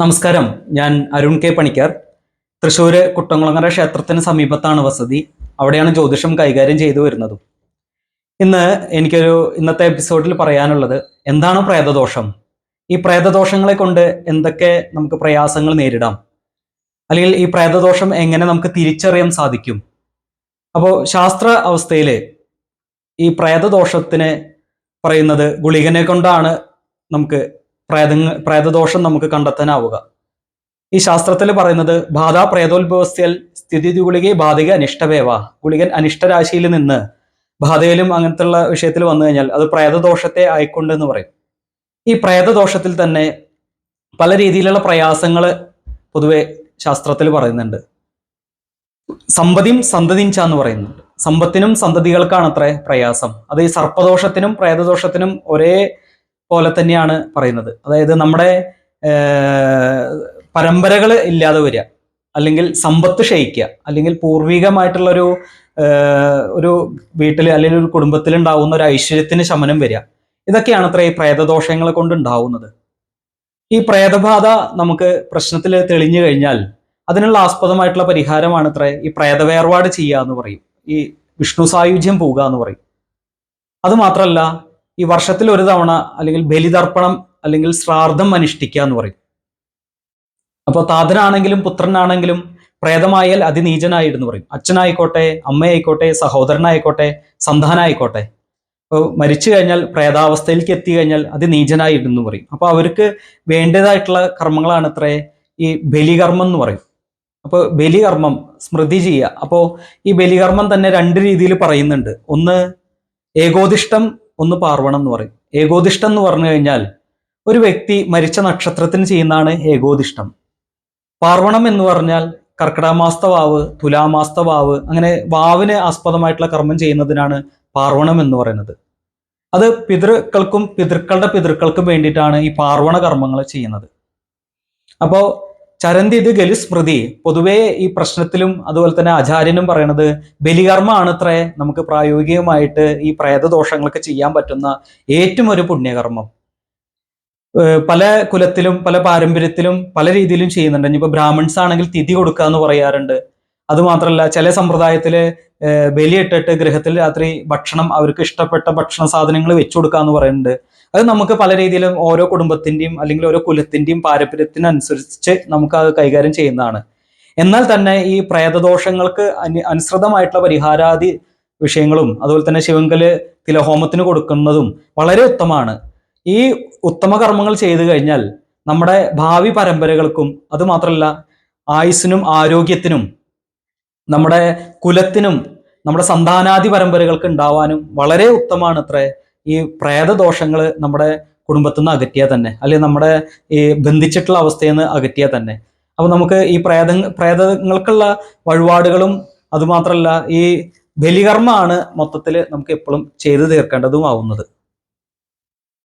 നമസ്കാരം. ഞാൻ അരുൺ കെ പണിക്കർ. തൃശ്ശൂര് കുട്ടംകുളങ്ങര ക്ഷേത്രത്തിന് സമീപത്താണ് വസതി. അവിടെയാണ് ജ്യോതിഷം കൈകാര്യം ചെയ്തു വരുന്നതും. ഇന്ന് എനിക്കൊരു ഇന്നത്തെ എപ്പിസോഡിൽ പറയാനുള്ളത് എന്താണ് പ്രേതദോഷം? ഈ പ്രേതദോഷങ്ങളെ കൊണ്ട് എന്തൊക്കെ നമുക്ക് പ്രയാസങ്ങൾ നേരിടാം? അല്ലെങ്കിൽ ഈ പ്രേതദോഷം എങ്ങനെ നമുക്ക് തിരിച്ചറിയാൻ സാധിക്കും? അപ്പോൾ ശാസ്ത്ര അവസ്ഥയിൽ ഈ പ്രേതദോഷത്തിന് പറയുന്നത് ഗുളികനെ കൊണ്ടാണ് നമുക്ക് പ്രേത പ്രേതദോഷം നമുക്ക് കണ്ടെത്താനാവുക. ഈ ശാസ്ത്രത്തിൽ പറയുന്നത് ബാധാ പ്രേതോത്ഭവസ്ഥയിൽ സ്ഥിതി ഗുളികയെ ബാധിക അനിഷ്ടവേവ. ഗുളികൻ അനിഷ്ടരാശിയിൽ നിന്ന് ബാധയിലും അങ്ങനത്തെ ഉള്ള വിഷയത്തിൽ വന്നു കഴിഞ്ഞാൽ അത് പ്രേതദോഷത്തെ ആയിക്കൊണ്ട് എന്ന് പറയും. ഈ പ്രേതദോഷത്തിൽ തന്നെ പല രീതിയിലുള്ള പ്രയാസങ്ങൾ പൊതുവെ ശാസ്ത്രത്തിൽ പറയുന്നുണ്ട്. സമ്പതിയും സന്തതിയും ചാന്ന് പറയുന്നുണ്ട്. സമ്പത്തിനും സന്തതികൾക്കാണ് അത്ര പ്രയാസം. അത് ഈ സർപ്പദോഷത്തിനും പ്രേതദോഷത്തിനും ഒരേ പോലെ തന്നെയാണ് പറയുന്നത്. അതായത് നമ്മുടെ പരമ്പരകൾ ഇല്ലാതെ വരിക അല്ലെങ്കിൽ സമ്പത്ത് ക്ഷയിക്കുക അല്ലെങ്കിൽ പൂർവികമായിട്ടുള്ളൊരു ഒരു വീട്ടിൽ അല്ലെങ്കിൽ ഒരു കുടുംബത്തിൽ ഉണ്ടാവുന്ന ഒരു ഐശ്വര്യത്തിന് ശമനം വരിക ഇതൊക്കെയാണ് അത്ര ഈ പ്രേതദോഷങ്ങൾ കൊണ്ട് ഉണ്ടാവുന്നത്. ഈ പ്രേതബാധ നമുക്ക് പ്രശ്നത്തിൽ തെളിഞ്ഞു കഴിഞ്ഞാൽ അതിനുള്ള ആസ്പദമായിട്ടുള്ള പരിഹാരമാണ് അത്ര ഈ പ്രേതവേർപാട് ചെയ്യുക എന്ന് പറയും. ഈ വിഷ്ണു സായുജ്യം പോവുക എന്ന് പറയും. അത് മാത്രമല്ല ഈ വർഷത്തിൽ ഒരു തവണ അല്ലെങ്കിൽ ബലിതർപ്പണം അല്ലെങ്കിൽ ശ്രാദ്ധം അനുഷ്ഠിക്കുക എന്ന് പറയും. അപ്പോൾ താതനാണെങ്കിലും പുത്രനാണെങ്കിലും പ്രേതമായാൽ അതിനീചനായിരുന്നു പറയും. അച്ഛനായിക്കോട്ടെ അമ്മയായിക്കോട്ടെ സഹോദരനായിക്കോട്ടെ സന്താനായിക്കോട്ടെ. അപ്പോൾ മരിച്ചു കഴിഞ്ഞാൽ പ്രേതാവസ്ഥയിലേക്ക് എത്തി കഴിഞ്ഞാൽ അത് നീചനായിരുന്നു പറയും. അപ്പോൾ അവർക്ക് വേണ്ടതായിട്ടുള്ള കർമ്മങ്ങളാണ് അത്രേ ഈ ബലികർമ്മം എന്ന് പറയും. അപ്പോൾ ബലികർമ്മം സ്മൃതി ചെയ്യുക. അപ്പോൾ ഈ ബലികർമ്മം തന്നെ രണ്ട് രീതിയിൽ പറയുന്നുണ്ട്. ഒന്ന് ഏകോദിഷ്ടം ഒന്ന് പാർവണം എന്ന് പറയും. ഏകോദിഷ്ടം എന്ന് പറഞ്ഞു കഴിഞ്ഞാൽ ഒരു വ്യക്തി മരിച്ച നക്ഷത്രത്തിന് ചെയ്യുന്നതാണ് ഏകോദിഷ്ടം. പാർവണം എന്ന് പറഞ്ഞാൽ കർക്കിടമാസത്ത തുലാമാസ്തവാവ് അങ്ങനെ വാവിന് ആസ്പദമായിട്ടുള്ള കർമ്മം ചെയ്യുന്നതിനാണ് പാർവണം എന്ന് പറയുന്നത്. അത് പിതൃക്കൾക്കും പിതൃക്കളുടെ പിതൃക്കൾക്കും വേണ്ടിയിട്ടാണ് ഈ പാർവണ കർമ്മങ്ങൾ ചെയ്യുന്നത്. അപ്പോൾ ചരന്തി ഇത് ഗലി സ്മൃതി. പൊതുവേ ഈ പ്രശ്നത്തിലും അതുപോലെ തന്നെ ആചാര്യനും പറയണത് ബലികർമ്മമാണ് അത്രേ നമുക്ക് പ്രായോഗികമായിട്ട് ഈ പ്രേതദോഷങ്ങളൊക്കെ ചെയ്യാൻ പറ്റുന്ന ഏറ്റവും ഒരു പുണ്യകർമ്മം പല കുലത്തിലും പല പാരമ്പര്യത്തിലും പല രീതിയിലും ചെയ്യുന്നുണ്ട്. ഇനിയിപ്പോ ബ്രാഹ്മിൺസ് ആണെങ്കിൽ തിഥി കൊടുക്കുക എന്ന് പറയാറുണ്ട്. അത് മാത്രമല്ല ചില സമ്പ്രദായത്തിൽ ബലിയിട്ടിട്ട് ഗൃഹത്തിൽ രാത്രി ഭക്ഷണം അവർക്ക് ഇഷ്ടപ്പെട്ട ഭക്ഷണ സാധനങ്ങൾ വെച്ചു കൊടുക്കുക എന്ന് പറയുന്നുണ്ട്. അത് നമുക്ക് പല രീതിയിലും ഓരോ കുടുംബത്തിന്റെയും അല്ലെങ്കിൽ ഓരോ കുലത്തിന്റെയും പാരമ്പര്യത്തിനനുസരിച്ച് നമുക്ക് അത് കൈകാര്യം ചെയ്യുന്നതാണ്. എന്നാൽ തന്നെ ഈ പ്രേതദോഷങ്ങൾക്ക് അനു അനുസൃതമായിട്ടുള്ള പരിഹാരാദി വിഷയങ്ങളും അതുപോലെ തന്നെ ശിവങ്കൽ തിലഹോമത്തിന് കൊടുക്കുന്നതും വളരെ ഉത്തമമാണ്. ഈ ഉത്തമ കർമ്മങ്ങൾ ചെയ്തു കഴിഞ്ഞാൽ നമ്മുടെ ഭാവി പരമ്പരകൾക്കും അത് മാത്രമല്ല ആയുസ്സിനും ആരോഗ്യത്തിനും നമ്മുടെ കുലത്തിനും നമ്മുടെ സന്താനാദി പരമ്പരകൾക്ക് ഉണ്ടാവാനും വളരെ ഉത്തമമാണ് അത്രേ ഈ പ്രേതദോഷങ്ങൾ നമ്മുടെ കുടുംബത്തിൽ നിന്ന് അകറ്റിയാൽ തന്നെ. അല്ലെങ്കിൽ നമ്മുടെ ഈ ബന്ധിച്ചിട്ടുള്ള അവസ്ഥയിൽ നിന്ന് അകറ്റിയാൽ തന്നെ. അപ്പൊ നമുക്ക് ഈ പ്രേത പ്രേതങ്ങൾക്കുള്ള വഴിപാടുകളും അതുമാത്രമല്ല ഈ ബലികർമ്മമാണ് മൊത്തത്തിൽ നമുക്ക് എപ്പോഴും ചെയ്തു തീർക്കേണ്ടതും ആവുന്നത്